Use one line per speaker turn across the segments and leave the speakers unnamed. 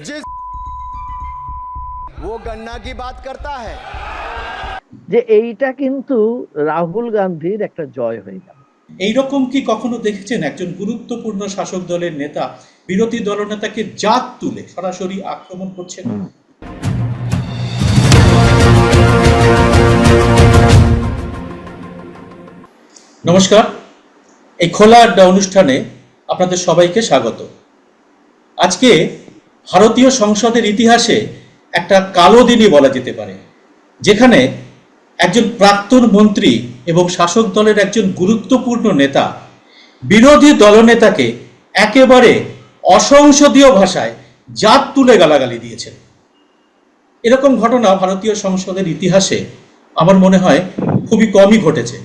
जिस वो गन्ना की बात करता है
যে এইটা কিন্তু রাহুল গান্ধীর একটা জয় হয়ে গেল
এইরকম কি কখনো দেখেছেন একজন গুরুত্বপূর্ণ শাসক দলের নেতা বিরোধী দলনেতাকে জাত তুলে সরাসরি আক্রমণ করছেন নমস্কার এই খোলা আড্ডা অনুষ্ঠানে আপনাদের সবাইকে স্বাগত আজকে ভারতীয় সংসদের ইতিহাসে একটা কালো দিনই বলা যেতে পারে, যেখানে একজন প্রাক্তন মন্ত্রী এবং শাসক দলের একজন গুরুত্বপূর্ণ নেতা, বিরোধী দলনেতাকে একেবারে অসংসদীয় ভাষায় জাত তুলে গালাগালি দিয়েছেন। এরকম ঘটনা ভারতীয় সংসদের ইতিহাসে আমার মনে হয় খুবই কমই ঘটেছে।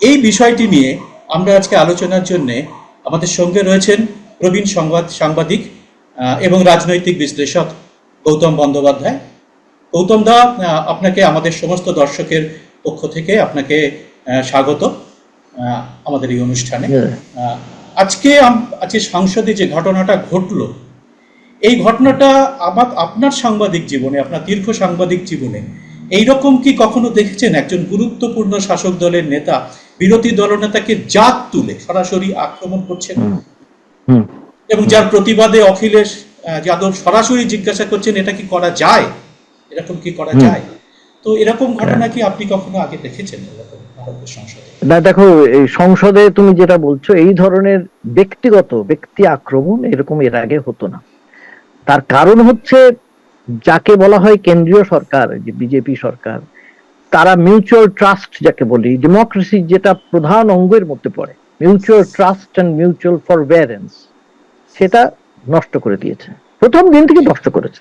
এই বিষয়টি নিয়ে আমরা আজকে আলোচনার জন্যে আমাদের সঙ্গে রয়েছেন প্রবীণ সংবাদ সাংবাদিক এবং রাজনৈতিক বিশ্লেষক গৌতম বন্দ্যোপাধ্যায়। গৌতম দা আপনাকে আমাদের সমস্ত দর্শকের পক্ষ থেকে আপনাকে স্বাগত আমাদের এই অনুষ্ঠানে। আজকে আজকে সংসদে যে ঘটনাটা ঘটলো এই ঘটনাটা আমার আপনার সাংবাদিক জীবনে আপনার দীর্ঘ সাংবাদিক জীবনে এইরকম কি কখনো দেখেছেন? একজন গুরুত্বপূর্ণ শাসক দলের নেতা বিরোধী দলনেতাকে জাত তুলে সরাসরি আক্রমণ করছেন?
হুম।
এবং যার প্রতিবাদে অখিলেশ যাদব সরাসরি জিজ্ঞাসা করছেন এটা কি করা যায়? এরকম কি করা যায়? তো এরকম ঘটনা কি আপনি কখনো আগে দেখেছেন
না দেখো এই সংসদে তুমি যেটা বলছো এই ধরনের ব্যক্তিগত ব্যক্তি আক্রমণ এরকম এর আগে হতো না। তার কারণ হচ্ছে যাকে বলা হয় কেন্দ্রীয় সরকার যে বিজেপি সরকার তারা মিউচুয়াল ট্রাস্ট যাকে বলি ডেমোক্রেসি যেটা প্রধান অঙ্গের মধ্যে পড়ে mutual trust and mutual forbearance সেটা নষ্ট করে দিয়েছে। প্রথম দিন থেকে নষ্ট করেছে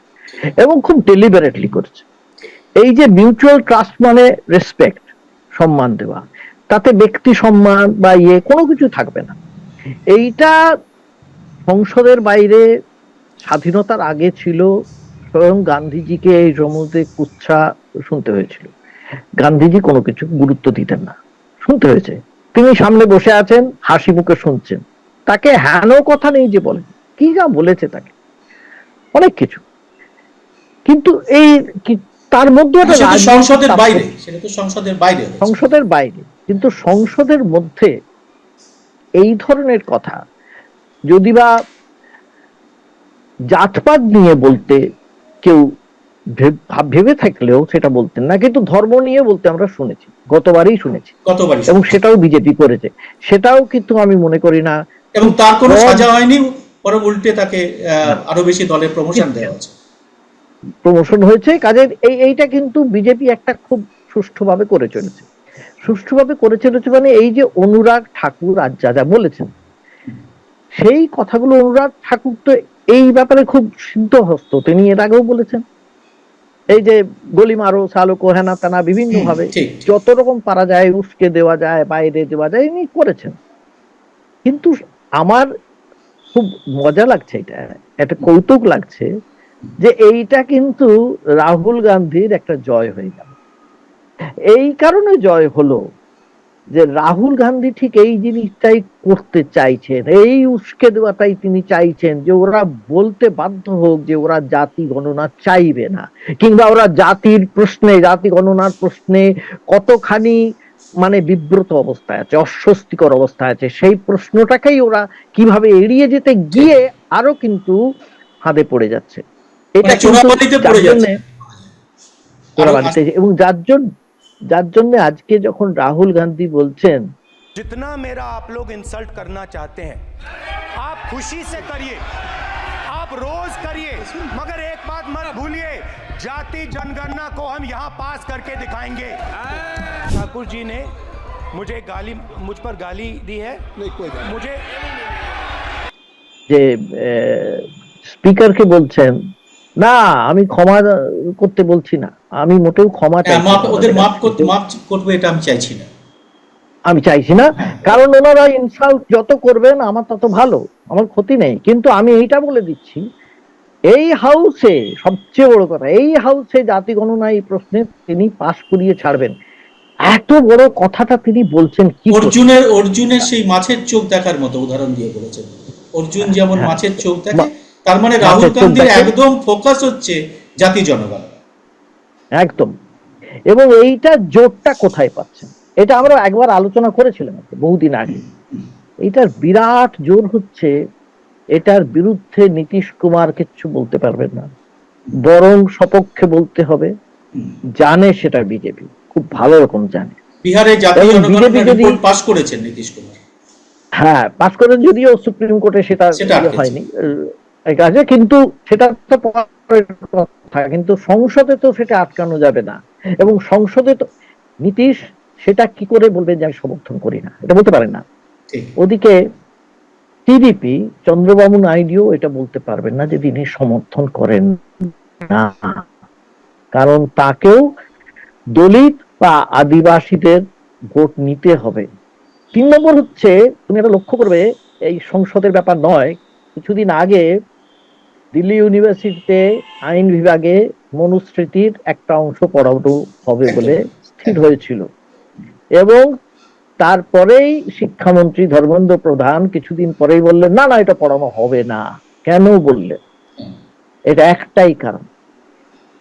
এবং খুব ডেলিবারেটলি করেছে। এই যে মিউচুয়াল ট্রাস্ট মানে রেসপেক্ট সম্মান দেওয়া, তাতে ব্যক্তি সম্মান বা ইয়ে কোনো কিছু থাকবে না। এইটা সংসদের বাইরে স্বাধীনতার আগে ছিল, স্বয়ং গান্ধীজিকে এই সমুদ্রে কুচ্ছা শুনতে হয়েছিল। গান্ধীজি কোনো কিছু গুরুত্ব দিতেন না। শুনতে হয়েছে। তিনি সামনে বসে আছেন, হাসি মুখে শুনছেন। তাকে হেন কথা নেই যে বলে। কি যা বলেছে তাকে। অনেক কিছু। কিন্তু এই তার মধ্যে
সংসদের বাইরে সেটা তো সংসদের বাইরে
সংসদের বাইরে। কিন্তু সংসদের মধ্যে এই ধরনের কথা যদি বা জাতপাত নিয়ে বলতে কেউ ভেবে থাকলেও সেটা বলতেন না কিন্তু ধর্ম নিয়ে বলতে আমরা শুনেছি। গতবারই শুনেছি। এবং সেটাও বিজেপি করেছে। সেটাও কিন্তু আমি মনে করি না
এবং তার কোনো সাজা হয়নি বরং উল্টে তাকে আরও বেশি দলের প্রমোশন দেওয়া হয়েছে।
প্রমোশন হয়েছে কাজের এই এইটা কিন্তু বিজেপি একটা খুব সুষ্ঠুভাবে করে চলেছে। সুষ্ঠুভাবে করে চলেছে মানে এই যে অনুরাগ ঠাকুর আজ যা যা বলেছেন সেই কথাগুলো অনুরাগ ঠাকুর তো এই ব্যাপারে খুব সিদ্ধহস্ত তিনি এর আগেও বলেছেন এই যে গলি মারো সালোকো হেনা তেনা বিভিন্ন ভাবে। যত রকম পারা যায় উস্কে দেওয়া যায় বাইরে দেওয়া যায় ইনি করেছেন। কিন্তু আমার খুব মজা লাগছে এটা, একটা কৌতুক লাগছে যে এইটা কিন্তু রাহুল গান্ধীর একটা জয় হয়ে গেল। এই কারণে জয় হলো যে রাহুল গান্ধী ঠিক এই জিনিসটাই করতে চাইছেন, এই উস্কে দেওয়াটাই তিনি চাইছেন যে ওরা বলতে বাধ্য হোক যে ওরা জাতি গণনা চাইবে না, কিংবা ওরা জাতির প্রশ্নে, জাতি গণনার প্রশ্নে কতখানি মানে বিব্রত অবস্থায় আছে অস্বস্তিকর অবস্থায় আছে সেই প্রশ্নটাকেই ওরা কিভাবে এড়িয়ে যেতে গিয়ে আরো কিন্তু হাতে পড়ে যাচ্ছে এটা
মানে চোরাবালিতে
কিন্তু
পড়ে
যার
যাচ্ছে।
জন্যে- চোরাবালিতে এবং যার জন্য যার জন্য আজকে যখন রাহুল গান্ধী বলছেন
जितना मेरा आप लोग इंसल्ट करना चाहते हैं आप खुशी से करिए आप रोज करिए मगर एक बात मत भूलिए जाति जनगणना को हम यहाँ पास करके दिखाएंगे ठाकुर जी ने मुझे गाली मुझ पर गाली दी है मुझे
যে স্পিকারকে বলছেন না আমি ক্ষমা করতে বলছি না আমি মোটেও ক্ষমা
হ্যাঁ,
চাইছি
মাপ
না
ওদের
ওনাদের
মাপ
কাছে।
করতে মাপ করবে এটা আমি চাইছি না
আমি চাইছি না কারণ ওনারা ইনসাল্ট যত করবেন আমার তত ভালো আমার ক্ষতি নেই কিন্তু আমি এইটা বলে দিচ্ছি এই হাউসে সবচেয়ে বড় কথা এই হাউসে জাতি গণনা এই প্রশ্নে তিনি পাশ করিয়ে ছাড়বেন। এত বড় কথাটা তিনি বলছেন কি
অর্জুনের অর্জুনের সেই মাছের চোখ দেখার মতো উদাহরণ দিয়ে বলেছেন। অর্জুন যেমন
হ্যাঁ।
মাছের চোখ দেখে তার মানে রাহুল গান্ধীর একদম ফোকাস হচ্ছে জাতি জনগণ।
একদম। এবং এইটা জোরটা কোথায় পাচ্ছেন? এটা আমরা একবার আলোচনা করেছিলাম বহুদিন আগে। এইটার বিরাট জোর হচ্ছে এটার বিরুদ্ধে নীতিশ কুমার কিচ্ছু বলতে পারবেন না। বরং সপক্ষে বলতে হবে জানে সেটা বিজেপি। খুব ভালো রকম জানে।
বিহারে জাতি
এবং
জনগণ
BJP যদি-
পাস করেছেন নীতিশ কুমার।
হ্যাঁ পাস করেন যদিও সুপ্রিম কোর্টে সেটা ইয়ে। হয়নি কাজে কিন্তু সেটা তো কথা কিন্তু সংসদে তো সেটা আটকানো যাবে না। এবং সংসদে তো নীতিশ সেটা কি করে বলবেন যে আমি সমর্থন করি না? এটা বলতে পারেন না। ওদিকে টিডিপি, চন্দ্রবাবু নাইডুও এটা বলতে পারবেন না যে তিনি সমর্থন করেন না। কারণ তাকেও দলিত বা আদিবাসীদের ভোট নিতে হবে। তিন নম্বর হচ্ছে, তুমি এটা লক্ষ্য করবে, এই সংসদের ব্যাপার নয়। কিছুদিন আগে দিল্লি ইউনিভার্সিটিতে আইন বিভাগে মনুস্মৃতির একটা অংশ পড়ানো হবে বলে স্থির হয়েছিল। এবং তারপরেই শিক্ষামন্ত্রী ধর্মেন্দ্র প্রধান কিছুদিন পরেই বললেন, না না, এটা পড়ানো হবে না। কেন বললেন? এটা একটাই কারণ।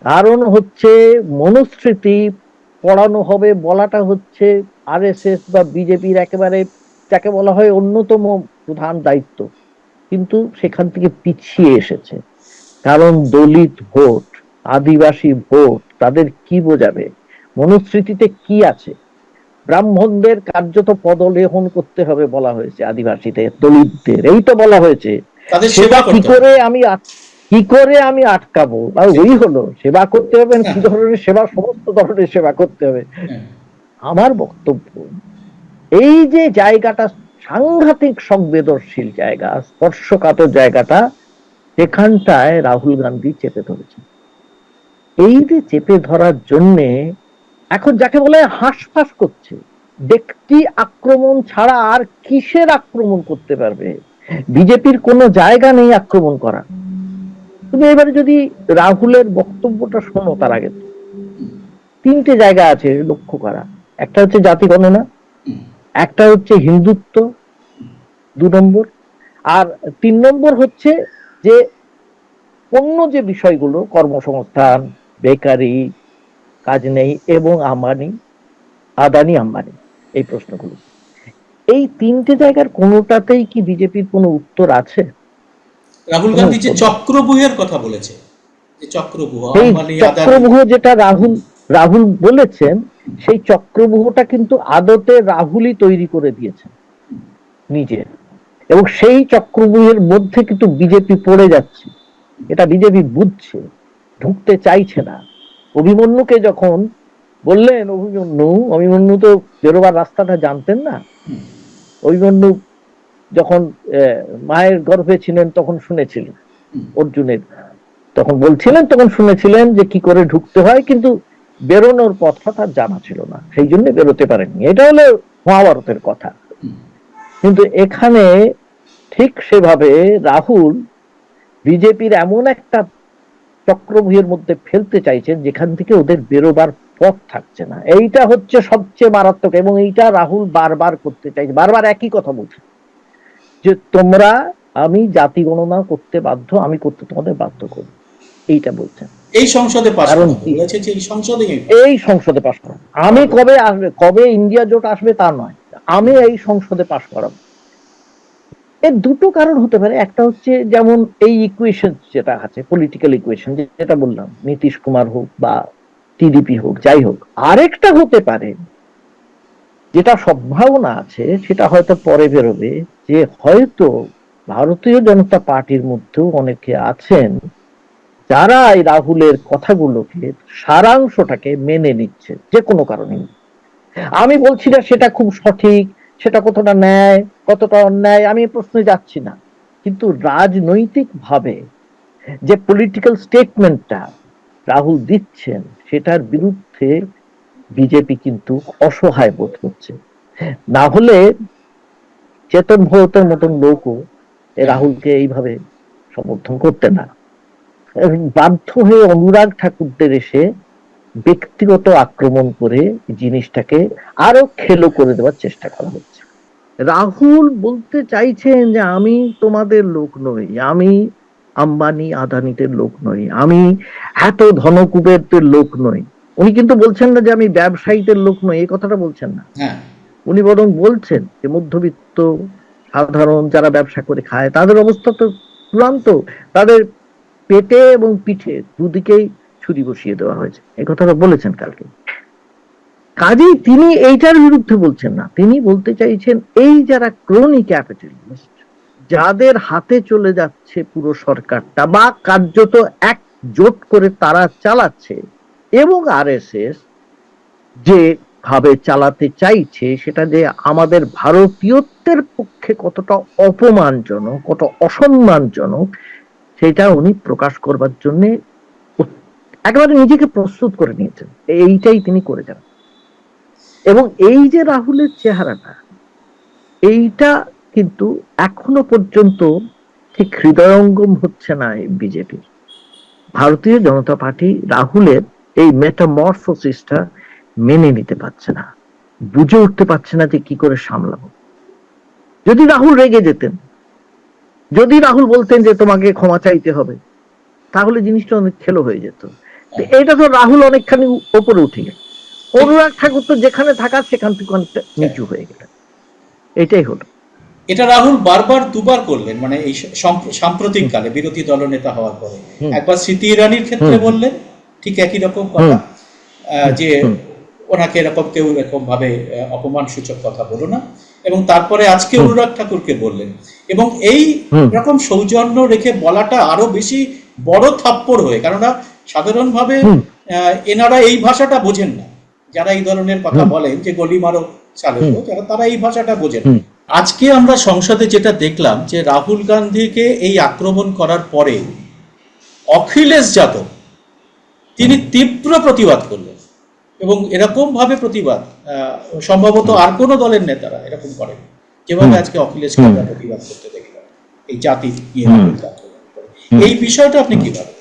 কারণ হচ্ছে মনুস্মৃতি পড়ানো হবে বলাটা হচ্ছে আরএসএস বা বিজেপির একেবারে, যাকে বলা হয় অন্যতম প্রধান দায়িত্ব। কিন্তু সেখান থেকে পিছিয়ে এসেছে। কারণ দলিত ভোট, আদিবাসী ভোট, তাদের কি বোঝাবে? মনুস্মৃতিতে কি আছে? ব্রাহ্মণদের কার্যত পদলেহন করতে হবে বলা হয়েছে আদিবাসীদের দলিতদের। এই তো বলা হয়েছে। কি করে আমি কি করে আমি আটকাবো? ওই হলো সেবা করতে হবে কি ধরনের সেবা সমস্ত ধরনের সেবা করতে হবে।
হ্যাঁ।
আমার বক্তব্য এই যে জায়গাটা সাংঘাতিক সংবেদনশীল জায়গা স্পর্শকাতর জায়গাটা সেখানটায় রাহুল গান্ধী চেপে ধরেছে এই যে চেপে ধরার জন্যে এখন যাকে বলে হাঁসফাঁস করছে, ব্যক্তি আক্রমণ ছাড়া আর কিসের আক্রমণ করতে পারবে? বিজেপির কোনো জায়গা নেই আক্রমণ করা তুমি এবারে যদি রাহুলের বক্তব্যটা শোনো তার আগে। তিনটে জায়গা আছে লক্ষ্য করা। একটা হচ্ছে জাতি গণনা, একটা হচ্ছে হিন্দুত্ব, দু নম্বর। আর তিন নম্বর হচ্ছে যে অন্য যে বিষয়গুলো, কর্মসংস্থান, বেকারি কাজ নেই এবং আম্বানি আদানি আম্বানি এই প্রশ্নগুলো। এই তিনটে জায়গার কোনোটাতেই কি বিজেপির কোনো উত্তর আছে?
রাহুল গান্ধী যে চক্রবুহের কথা বলেছে যে চক্রবুহ
চক্রবুহ যেটা রাহুল রাহুল বলেছেন সেই চক্রবুহটা কিন্তু আদতে রাহুলই তৈরি করে দিয়েছেন নিজে। এবং সেই চক্রবুহের মধ্যে কিন্তু বিজেপি পড়ে যাচ্ছে। এটা বিজেপি বুঝছে ঢুকতে চাইছে না। অভিমন্যুকে যখন বললেন অভিমন্যু অভিমন্যু তো বেরোবার রাস্তাটা জানতেন না? অভিমন্যু যখন মায়ের গর্ভে ছিলেন তখন শুনেছিলেন অর্জুনের। তখন বলছিলেন তখন শুনেছিলেন যে কি করে ঢুকতে হয় কিন্তু বেরোনোর পথটা তার জানা ছিল না। সেই জন্য বেরোতে পারেননি। এটা হলো মহাভারতের কথা। কিন্তু এখানে ঠিক সেভাবে রাহুল বিজেপির এমন একটা চক্রভূহের মধ্যে ফেলতে চাইছেন যেখান থেকে ওদের বেরোবার পথ থাকছে না। এইটা হচ্ছে সবচেয়ে মারাত্মক এবং এইটা রাহুল বারবার করতে চাইছে। বারবার একই কথা বলছে যে তোমরা আমি জাতি গণনা করতে বাধ্য আমি করতে তোমাদের বাধ্য করব। এইটা বলছেন।
এই সংসদে পাস
কারণ?
এই সংসদে
এই সংসদে পাশ করাবো আমি কবে আসবে কবে ইন্ডিয়া জোট আসবে তা নয়। আমি এই সংসদে পাশ করাবো। এর দুটো কারণ হতে পারে। একটা হচ্ছে যেমন এই ইকুয়েশন যেটা আছে পলিটিক্যাল ইকুয়েশন যেটা বললাম, নীতিশ কুমার হোক বা টিডিপি হোক, যাই হোক। আরেকটা হতে পারে যেটা সম্ভাবনা আছে, সেটা হয়তো পরে বেরোবে যে হয়তো ভারতীয় জনতা পার্টির মধ্যেও অনেকে আছেন যারা এই রাহুলের কথাগুলোকে, সারাংশটাকে মেনে নিচ্ছে, যে কোনো কারণে আমি বলছি না সেটা খুব সঠিক সেটা কতটা ন্যায়, কতটা অন্যায়, আমি প্রশ্নে যাচ্ছি না। কিন্তু রাজনৈতিক ভাবে যে পলিটিক্যাল স্টেটমেন্টটা রাহুল দিচ্ছেন, সেটার বিরুদ্ধে বিজেপি কিন্তু অসহায় বোধ করছে। না হলে চেতন ভগতের মতন লোকও রাহুলকে এইভাবে সমর্থন করতে না। বাধ্য হয়ে অনুরাগ ঠাকুরদের এসে ব্যক্তিগত আক্রমণ করে জিনিসটাকে আরও খেলো করে দেওয়ার চেষ্টা করা হচ্ছে। রাহুল বলতে চাইছেন যে আমি তোমাদের লোক নই আমি আম্বানি আদানিদের লোক নই আমি এত ধনকুবেরদের লোক নই। উনি কিন্তু বলছেন না যে আমি ব্যবসায়ীদের লোক নই এই কথাটা বলছেন না।
হ্যাঁ।
উনি বরং বলছেন যে মধ্যবিত্ত সাধারণ যারা ব্যবসা করে খায় তাদের অবস্থা তো চূড়ান্ত তাদের পেটে এবং পিঠে দুদিকেই ছুরি বসিয়ে দেওয়া হয়েছে। এই কথাটা বলেছেন কালকে। কাজেই তিনি এইটার বিরুদ্ধে বলছেন না। তিনি বলতে চাইছেন, এই যারা ক্রোনি ক্যাপিটালিস্ট, যাদের হাতে চলে যাচ্ছে পুরো সরকারটা বা কার্যত একজোট করে তারা চালাচ্ছে, এবং আরএসএস যে ভাবে চালাতে চাইছে, সেটা যে আমাদের ভারতীয়ত্বের পক্ষে কতটা অপমানজনক, কত অসম্মানজনক, সেটা উনি প্রকাশ করবার জন্য একেবারে নিজেকে প্রস্তুত করে নিয়েছেন। এইটাই তিনি করে যান। এবং এই যে রাহুলের চেহারাটা, এইটা কিন্তু এখনও পর্যন্ত ঠিক হৃদয়ঙ্গম হচ্ছে না বিজেপির। ভারতীয় জনতা পার্টি রাহুলের এই মেটামরফোসিসটা মেনে নিতে পারছে না। বুঝে উঠতে পারছে না যে কি করে সামলাবো। যদি রাহুল রেগে যেতেন, যদি রাহুল বলতেন যে তোমাকে ক্ষমা চাইতে হবে, তাহলে জিনিসটা অনেক খেলো হয়ে যেত। এটা তো রাহুল অনেকখানি ওপরে উঠে গেল। অনুরাগ ঠাকুর তো যেখানে থাকা সেখান থেকে অনেকটা নিচু হয়ে গেল। এটাই হলো।
এটা রাহুল বারবার দুবার করলেন মানে এই সাম্প্রতিক কালে বিরোধী দলনেতা হওয়ার পরে। একবার স্মৃতি ইরানির ক্ষেত্রে বললেন ঠিক একই রকম কথা। যে ওনাকে এরকম কেউ এরকম ভাবে অপমান সূচক কথা বলো না। এবং তারপরে আজকে অনুরাগ ঠাকুরকে বললেন। এবং এই রকম সৌজন্য রেখে বলাটা আরও বেশি বড় থাপ্পড় হয়ে কেননা সাধারণভাবে এনারা এই ভাষাটা বোঝেন না যারা এই ধরনের কথা বলেন যে গলি মারো চালু
হুম।
যারা তারা এই ভাষাটা বোঝেন না। আজকে আমরা সংসদে যেটা দেখলাম যে রাহুল গান্ধীকে এই আক্রমণ করার পরে অখিলেশ যাদব তিনি তীব্র প্রতিবাদ করলেন এবং এরকম ভাবে প্রতিবাদ আহ, সম্ভবত আর কোনো দলের নেতারা এরকম করেন যেভাবে আজকে। আমরা প্রতিবাদ করতে দেখলাম এই জাতি নিয়ে
হুম।
রাহুলকে আক্রমণ করে। এই বিষয়টা আপনি কীভাবে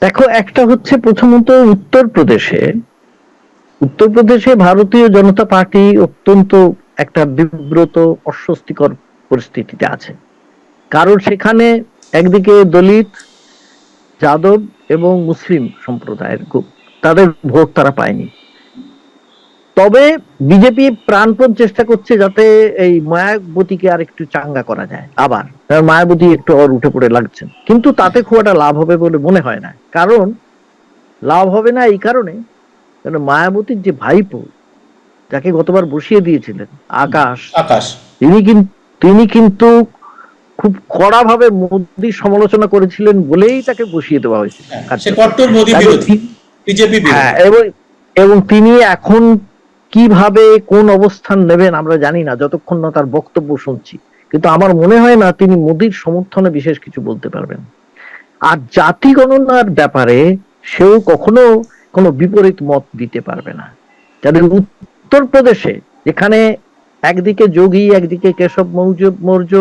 দেখো, একটা হচ্ছে প্রথমত উত্তরপ্রদেশে। উত্তরপ্রদেশে ভারতীয় জনতা পার্টি অত্যন্ত একটা বিব্রত, অস্বস্তিকর পরিস্থিতিতে আছে। কারণ সেখানে একদিকে দলিত, যাদব এবং মুসলিম সম্প্রদায়ের তাদের ভোট তারা পায়নি। তবে বিজেপি প্রাণপণ চেষ্টা করছে যাতে এই মায়াবতীকে আর একটু চাঙ্গা করা যায় আবার। মায়াবতী একটু আর উঠে পড়ে লাগছেন। কিন্তু তাতে খুব একটা লাভ হবে বলে মনে হয় না। কারণ লাভ হবে না এই কারণে কারণ মায়াবতীর যে ভাইপো যাকে গতবার বসিয়ে দিয়েছিলেন আকাশ
আকাশ।
তিনি কিন্তু তিনি কিন্তু খুব কড়া ভাবে মোদীর সমালোচনা করেছিলেন বলেই তাকে বসিয়ে দেওয়া হয়েছিল
হ্যাঁ, মোদী
হ্যাঁ এবং তিনি এখন কীভাবে, কোন অবস্থান নেবেন আমরা জানি না, যতক্ষণ না তার বক্তব্য শুনছি। কিন্তু আমার মনে হয় না তিনি মোদির সমর্থনে বিশেষ কিছু বলতে পারবেন। আর জাতি গণনার ব্যাপারে সেও কখনো কোনো বিপরীত মত দিতে পারবে না। যাদের উত্তরপ্রদেশে, যেখানে একদিকে যোগী, একদিকে কেশব মৌর্য মৌর্য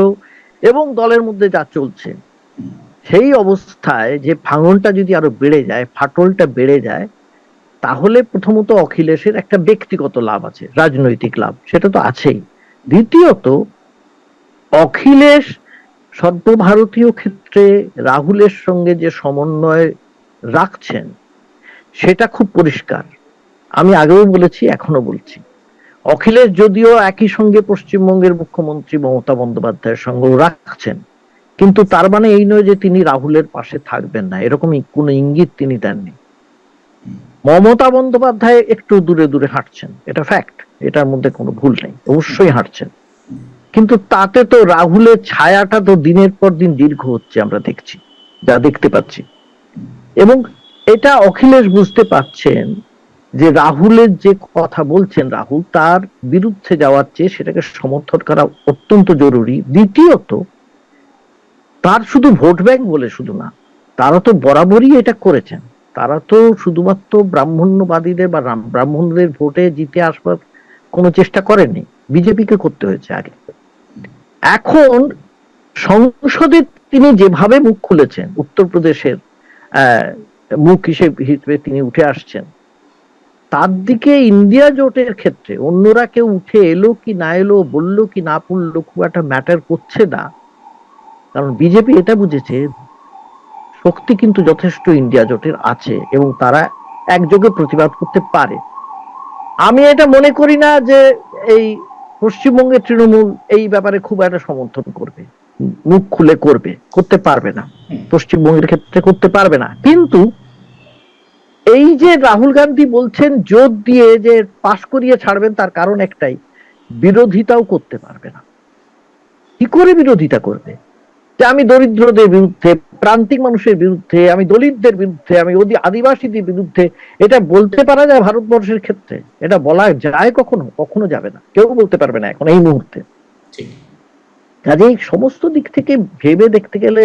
এবং দলের মধ্যে যা চলছে, সেই অবস্থায় যে ভাঙনটা যদি আরও বেড়ে যায়, ফাটলটা বেড়ে যায় তাহলে প্রথমত অখিলেশের একটা ব্যক্তিগত লাভ আছে, রাজনৈতিক লাভ, সেটা তো আছেই। দ্বিতীয়ত, অখিলেশ সর্বভারতীয় ক্ষেত্রে রাহুলের সঙ্গে যে সমন্বয় রাখছেন, সেটা খুব পরিষ্কার। আমি আগেও বলেছি এখনও বলছি। অখিলেশ যদিও একই সঙ্গে পশ্চিমবঙ্গের মুখ্যমন্ত্রী মমতা বন্দ্যোপাধ্যায়ের সঙ্গেও রাখছেন, কিন্তু তার মানে এই নয় যে তিনি রাহুলের পাশে থাকবেন না। এরকমই কোনো ইঙ্গিত তিনি দেননি। মমতা বন্দ্যোপাধ্যায় একটু দূরে দূরে হাঁটছেন। এটা ফ্যাক্ট এটার মধ্যে কোনো ভুল নেই, অবশ্যই হাঁটছেন। কিন্তু তাতে তো রাহুলের ছায়াটা তো দিনের পর দিন দীর্ঘ হচ্ছে আমরা দেখছি, যা দেখতে পাচ্ছি। এবং এটা অখিলেশ বুঝতে পারছেন যে রাহুলের যে কথা বলছেন, রাহুল তার বিরুদ্ধে যাওয়ার চেয়ে সেটাকে সমর্থন করা অত্যন্ত জরুরি। দ্বিতীয়ত, তার শুধু ভোট ব্যাংক বলে শুধু না, তারা তো বরাবরই এটা করেছেন। তারা তো শুধুমাত্র ব্রাহ্মণ্যবাদীদের বা ব্রাহ্মণদের ভোটে জিতে আসবার কোনো চেষ্টা করেননি বিজেপিকে করতে হয়েছে আগে। এখন সংসদে তিনি যেভাবে মুখ খুলেছেন, উত্তরপ্রদেশের মুখ হিসেবে তিনি উঠে আসছেন, তার দিকে ইন্ডিয়া জোটের ক্ষেত্রে অন্যরা কেউ উঠে এলো কি না এলো, বলল কি না বলল খুব একটা ম্যাটার করছে না। কারণ বিজেপি এটা বুঝেছে শক্তি কিন্তু যথেষ্ট ইন্ডিয়া জোটের আছে এবং তারা একযোগে প্রতিবাদ করতে পারে। আমি এটা মনে করি না যে এই পশ্চিমবঙ্গের তৃণমূল এই ব্যাপারে খুব একটা সমর্থন করবে মুখ খুলে করবে করতে পারবে না। পশ্চিমবঙ্গের ক্ষেত্রে করতে পারবে না। কিন্তু এই যে রাহুল গান্ধী বলছেন জোর দিয়ে যে পাশ করিয়ে ছাড়বেন তার কারণ একটাই বিরোধিতাও করতে পারবে না। কি করে বিরোধিতা করবে? যে আমি দরিদ্রদের বিরুদ্ধে প্রান্তিক মানুষের বিরুদ্ধে আমি দলিতদের বিরুদ্ধে আমি অধি আদিবাসীদের বিরুদ্ধে এটা বলতে পারা যায় ভারতবর্ষের ক্ষেত্রে। এটা বলা যায় কখনো কখনো যাবে না। কেউ বলতে পারবে না এখন এই মুহূর্তে। কাজেই সমস্ত দিক থেকে ভেবে দেখতে গেলে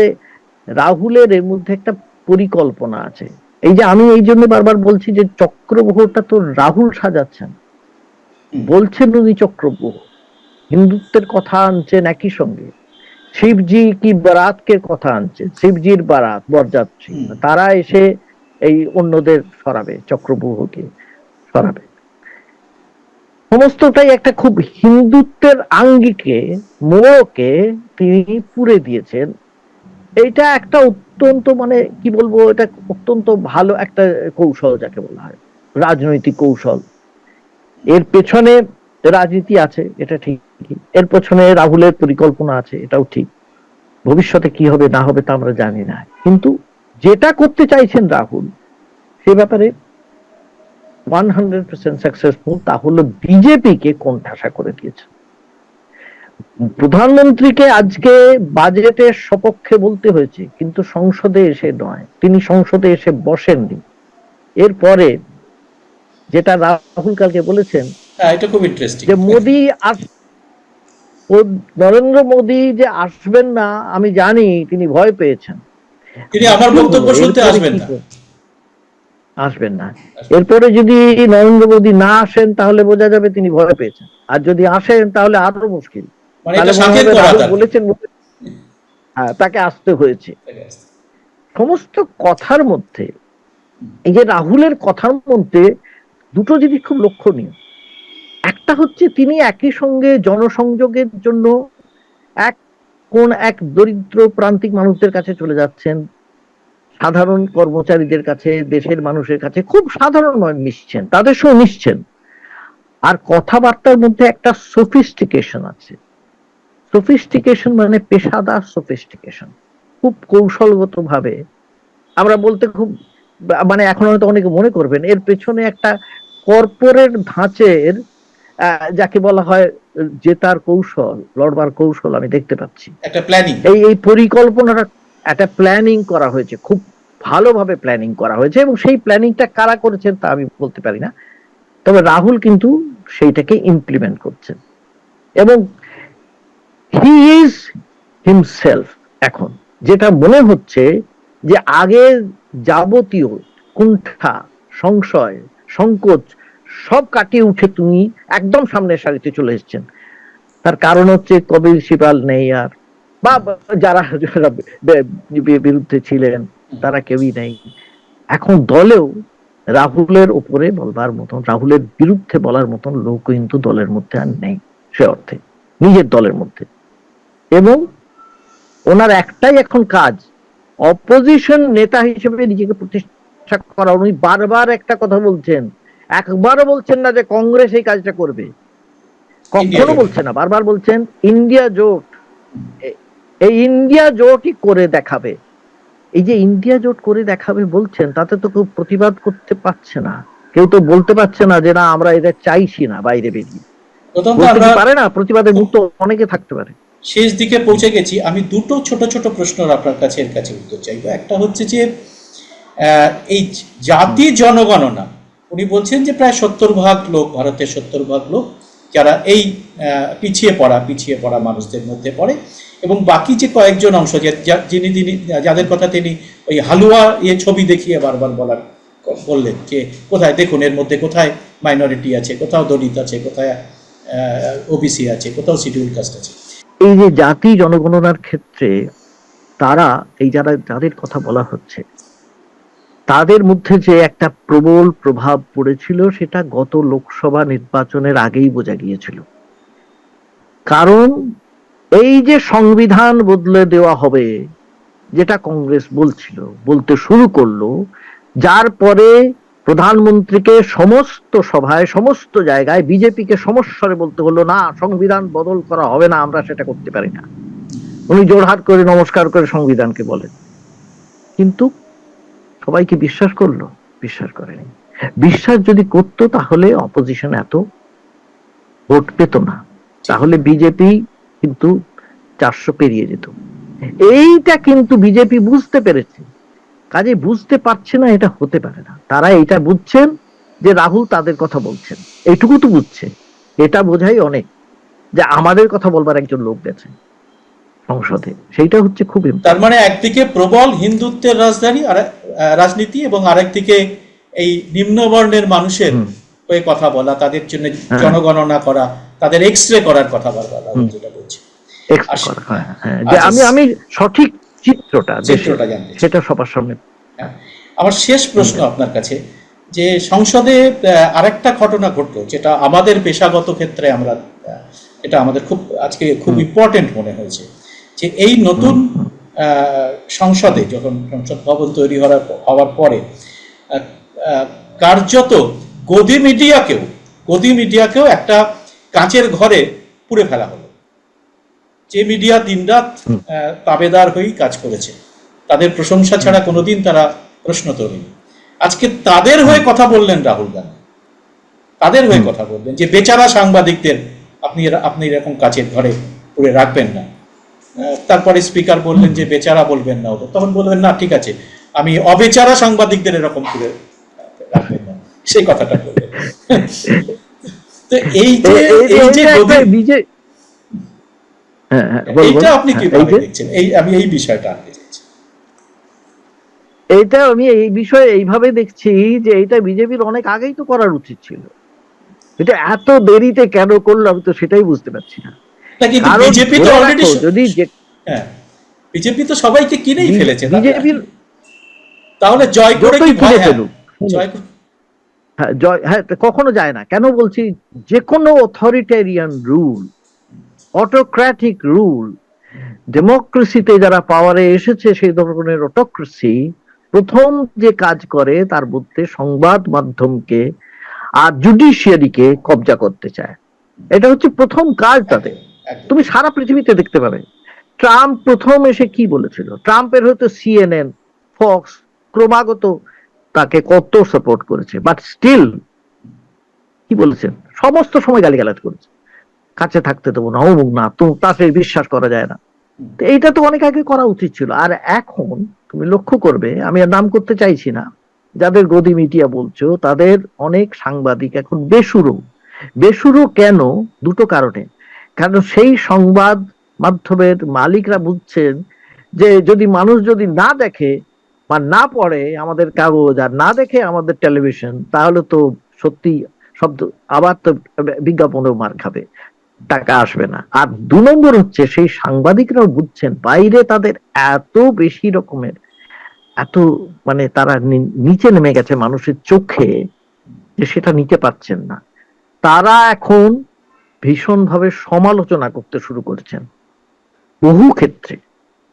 রাহুলের এর মধ্যে একটা পরিকল্পনা আছে। এই যে আমি এই জন্য বারবার বলছি যে চক্রবহটা তো রাহুল সাজাচ্ছেন। বলছেন উনি চক্রবহ হিন্দুত্বের কথা আনছেন একই সঙ্গে। শিবজি কি বারাতকে কথা আনছে? শিবজির বারাত বরযাত্রী। তারা এসে এই অন্যদের সরাবে চক্রবহকে সরাবে। সমস্তটাই একটা খুব হিন্দুত্বের আঙ্গিকে মোড়কে তিনি পুরে দিয়েছেন। এটা একটা অত্যন্ত মানে কি বলব এটা অত্যন্ত ভালো একটা কৌশল যাকে বলা হয় রাজনৈতিক কৌশল। এর পেছনে রাজনীতি আছে এটা ঠিক এর পেছনে রাহুলের পরিকল্পনা আছে এটাও ঠিক। ভবিষ্যতে কি হবে না হবে তা আমরা জানি না। কিন্তু যেটা করতে চাইছেন রাহুল সে ব্যাপারে ওয়ান হান্ড্রেড পার্সেন্ট সাকসেসফুল তা হলো বিজেপিকে কোণঠাসা করে দিয়েছে। প্রধানমন্ত্রীকে আজকে বাজেটের সপক্ষে বলতে হয়েছে কিন্তু সংসদে এসে নয়। তিনি সংসদে এসে বসেননি। এরপরে যেটা রাহুল কালকে বলেছেন
হ্যাঁ এটা খুব ইন্টারেস্টিং
যে মোদি ও নরেন্দ্র মোদী যে আসবেন না আমি জানি তিনি ভয় পেয়েছেন।
তিনি আমার বক্তব্য শুনতে আসবেন না।
আসবেন না। এরপরে যদি নরেন্দ্র মোদী না আসেন তাহলে বোঝা যাবে তিনি ভয় পেয়েছেন। আর যদি আসেন তাহলে আরও মুশকিল।
মানে
বলেছেন হ্যাঁ তাকে আসতে হয়েছে। সমস্ত কথার মধ্যে এই যে রাহুলের কথার মধ্যে দুটো জিনিস খুব লক্ষণীয়। একটা হচ্ছে তিনি একই সঙ্গে জনসংযোগের জন্য এক কোন এক দরিদ্র প্রান্তিক মানুষদের কাছে চলে যাচ্ছেন। সাধারণ কর্মচারীদের কাছে, দেশের মানুষের কাছে খুব সাধারণ মিশছেন তাদের সঙ্গে মিশছেন আর কথাবার্তার মধ্যে একটা সোফিস্টিকেশন আছে। সোফিস্টিকেশন মানে পেশাদার সফিস্টিকেশন খুব কৌশলগত ভাবে আমরা বলতে খুব মানে এখন হয়তো অনেকে মনে করবেন, এর পেছনে একটা কর্পোরেট ধাঁচের যাকে বলা হয় জেতার কৌশল লড়বার কৌশল আমি দেখতে পাচ্ছি।
একটা প্ল্যানিং
এই এই পরিকল্পনাটা একটা প্ল্যানিং করা হয়েছে খুব ভালোভাবে প্ল্যানিং করা হয়েছে এবং সেই প্ল্যানিংটা কারা করেছেন তা আমি বলতে পারি না। তবে রাহুল কিন্তু সেইটাকে ইমপ্লিমেন্ট করছেন। এবং হি ইজ হিমসেলফ এখন। যেটা মনে হচ্ছে যে আগে যাবতীয় কুণ্ঠা সংশয় সংকোচ সব কাটিয়ে উঠে তুমি একদম সামনের সারিতে চলে এসেছেন। তার কারণ হচ্ছে কবির শিপাল নেই আর। বা যারা যারা বিরুদ্ধে ছিলেন, তারা কেউই নেই। এখন দলেও রাহুলের উপরে বলবার মতন, রাহুলের বিরুদ্ধে বলার মতন লোক কিন্তু দলের মধ্যে আর নেই, সে অর্থে। নিজের দলের মধ্যে। এবং ওনার একটাই এখন কাজ অপোজিশন নেতা হিসেবে নিজেকে প্রতিষ্ঠা করা। উনি বারবার একটা কথা বলছেন একবারও বলছেন না যে কংগ্রেস এই কাজটা করবে। কখনো। বলছেন না বারবার বলছেন ইন্ডিয়া জোট এই ইন্ডিয়া জোটই করে দেখাবে। এই যে ইন্ডিয়া জোট করে দেখাবে বলছেন তাতে তো কেউ প্রতিবাদ করতে পারছে না। কেউ তো বলতে পারছে না যে না আমরা এটা চাইছি না বাইরে বেরিয়ে। পারে না? প্রতিবাদের মুক্ত অনেকে থাকতে পারে।
শেষ দিকে পৌঁছে গেছি। আমি দুটো ছোট ছোট প্রশ্ন আপনার কাছে এর কাছে উত্তর চাইব। একটা হচ্ছে যে এই জাতি জনগণনা উনি বলছেন যে প্রায় সত্তর ভাগ লোক, ভারতের সত্তর ভাগ লোক, যারা এই পিছিয়ে পড়া পিছিয়ে পড়া মানুষদের মধ্যে পড়ে। এবং বাকি যে কয়েকজন অংশ যিনি তিনি যাদের কথা তিনি ওই হালুয়া ইয়ে ছবি দেখিয়ে বারবার বলার, বললেন যে কোথায়, দেখুন, এর মধ্যে কোথায় মাইনরিটি আছে, কোথাও দলিত আছে, কোথায় ওবিসি আছে, কোথাও শিডিউল কাস্ট আছে।
এই যে জাতি জনগণনার ক্ষেত্রে তারা, এই যারা, যাদের কথা বলা হচ্ছে তাদের মধ্যে যে একটা প্রবল প্রভাব পড়েছিল, সেটা গত লোকসভা নির্বাচনের আগেই বোঝা গিয়েছিল। কারণ এই যে সংবিধান বদলে দেওয়া হবে, যেটা কংগ্রেস বলছিল, বলতে শুরু করল, যার পরে প্রধানমন্ত্রীকে সমস্ত সভায়, সমস্ত জায়গায় বিজেপিকে সমস্বরে বলতে হলো, না, সংবিধান বদল করা হবে না, আমরা সেটা করতে পারি না। উনি জোরহাট করে নমস্কার করে সংবিধানকে বলেন। কিন্তু সবাইকে বিশ্বাস করল, বিশ্বাস করেনি। বিশ্বাস যদি করতো তাহলে অপোজিশন এত ভোট পেত না। তাহলে বিজেপি কিন্তু চারশো পেরিয়ে যেত। এইটা কিন্তু বিজেপি বুঝতে পেরেছে। কাজে বুঝতে পারছে না, এটা হতে পারে না। তারা এটা বুঝছেন যে রাহুল তাদের কথা বলছেন। এইটুকু তো বুঝছে। এটা বোঝাই অনেক যে আমাদের কথা বলবার একজন লোক গেছে। সংসদে সেইটা হচ্ছে খুব
তার মানে একদিকে প্রবল হিন্দুত্বের রাজধানী আর রাজনীতি এবং আরেকদিকে এই নিম্নবর্ণের মানুষের হয়ে কথা বলা তাদের জন্য
হ্যাঁ।
জনগণনা করা তাদের এক্স রে করার কথা বারবার যেটা বলছে
হ্যাঁ, হ্যাঁ, যে
আচ্ছা।
আমি আমি সঠিক চিত্রটা
চিত্রটা চাই।
সেটা সবার সামনে।
আমার শেষ প্রশ্ন আপনার কাছে যে সংসদে আরেকটা ঘটনা ঘটলো যেটা আমাদের পেশাগত ক্ষেত্রে আমরা এটা আমাদের খুব আজকে খুব ইম্পর্টেন্ট মনে হয়েছে যে এই নতুন আহ, সংসদে যখন সংসদ ভবন তৈরি হওয়ার হওয়ার পরে কার্যত গদি মিডিয়াকেও গদি মিডিয়াকেও একটা কাঁচের ঘরে পুড়ে ফেলা হলো। যে মিডিয়া দিনরাত তাবেদার হয়েই কাজ করেছে তাদের প্রশংসা ছাড়া কোনোদিন তারা প্রশ্ন তোলেনি। আজকে তাদের হয়ে কথা বললেন রাহুল গান্ধী। তাদের হয়ে কথা বললেন যে বেচারা সাংবাদিকদের আপনি আপনি এরকম কাচের ঘরে পুড়ে রাখবেন না। তারপরে স্পিকার বললেন যে বেচারা বলবেন না ওদের। তখন বলবেন না ঠিক আছে আমি অবেচারা সাংবাদিকদের এরকম করে রাখবেন না। সেই কথাটা বললেন। তো এই যে এই যে
এইটা হ্যাঁ হ্যাঁ।
এইটা আপনি
হ্যাঁ,
দেখছেন? এই আমি এই বিষয়টা আনতে চাইছি।
এইটা আমি এই বিষয়ে এইভাবে দেখছি যে এইটা বিজেপির অনেক আগেই তো করার উচিত ছিল। এটা এত দেরিতে কেন করল আমি তো সেটাই বুঝতে পারছি না।
না বিজেপি তো অলরেডি
যদি
হ্যাঁ বিজেপি তো সবাইকে কিনেই ফেলেছে তাহলে- জয় করে কি ভয়
কিনে
হ্যাঁ। জয়
হ্যাঁ জয় হ্যাঁ কখনো যায় না কেন বলছি যে কোনো অথরিটেরিয়ান রুল অটোক্র্যাটিক রুল ডেমোক্রেসিতে যারা পাওয়ারে এসেছে সেই ধরনের অটোক্রেসি প্রথম যে কাজ করে তার মধ্যে সংবাদ মাধ্যমকে আর জুডিশিয়ারিকে কবজা করতে চায় এটা হচ্ছে প্রথম কাজ তাদের। তুমি সারা পৃথিবীতে দেখতে পাবে। ট্রাম্প প্রথম এসে কি বলেছিল? ট্রাম্পের হয়তো সিএনএন ফক্স ক্রমাগত তাকে কত সাপোর্ট করেছে। বাট স্টিল কি বলেছেন? সমস্ত সময় গালিগালাজ করেছে। কাছে থাকতে দেবো না অমুক না, তো তাকে বিশ্বাস করা যায় না। এইটা তো অনেক আগে করা উচিত ছিল। আর এখন তুমি লক্ষ্য করবে, আমি আর নাম করতে চাইছি না, যাদের গদি মিডিয়া বলছো, তাদের অনেক সাংবাদিক এখন বেসুরো। বেসুরো কেন? দুটো কারণে। কারণ সেই সংবাদ মাধ্যমের মালিকরা বুঝছেন যে যদি মানুষ যদি না দেখে বা না পড়ে আমাদের কাগজ আর না দেখে আমাদের টেলিভিশন তাহলে তো সত্যি শব্দ, আবার তো বিজ্ঞাপনেও মার খাবে, টাকা আসবে না। আর দু নম্বর হচ্ছে সেই সাংবাদিকরাও বুঝছেন বাইরে তাদের এত বেশি রকমের, এত মানে তারা নিচে নেমে গেছে মানুষের চোখে যে সেটা নিতে পারছেন না। তারা এখন ভীষণভাবে সমালোচনা করতে শুরু করছেন। বহু ক্ষেত্রে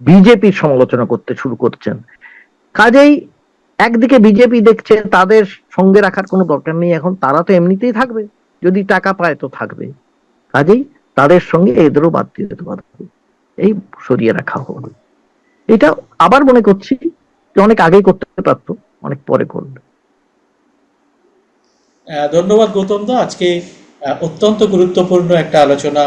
বিজেপির সমালোচনা করতে শুরু করছেন। কাজেই একদিকে বিজেপি দেখছে তাদের সঙ্গে রাখার কোনো দরকার নেই, এখন তারা তো এমনিতেই থাকবে, যদি টাকা পায় তো থাকবে। কাজেই তাদের সঙ্গে এদেরও বাদ দিয়ে দিতে পারবে এই সরিয়ে রাখা হলো। এটা আবার মনে করছি যে অনেক আগেই করতে পারতো, অনেক পরে করল
ধন্যবাদ গৌতম দা। আজকে অত্যন্ত গুরুত্বপূর্ণ একটা আলোচনা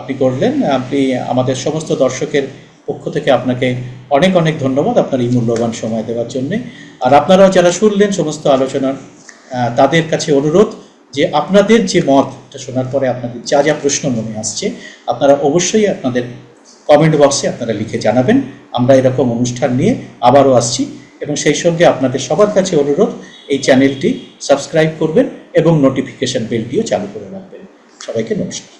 আপনি করলেন। আপনি আমাদের সমস্ত দর্শকের পক্ষ থেকে আপনাকে অনেক অনেক ধন্যবাদ আপনার এই মূল্যবান সময় দেওয়ার জন্য। আর আপনারাও যারা শুনলেন সমস্ত আলোচনার তাদের কাছে অনুরোধ যে আপনাদের যে মত, এটা শোনার পরে আপনাদের যা যা প্রশ্ন মনে আসছে, আপনারা অবশ্যই আপনাদের কমেন্ট বক্সে আপনারা লিখে জানাবেন। আমরা এরকম অনুষ্ঠান নিয়ে আবারও আসছি এবং সেই সঙ্গে আপনাদের সবার কাছে অনুরোধ, এই চ্যানেলটি সাবস্ক্রাইব করবেন এবং নোটিফিকেশন বেলটিও চালু করে রাখবেন। সবাইকে নমস্কার।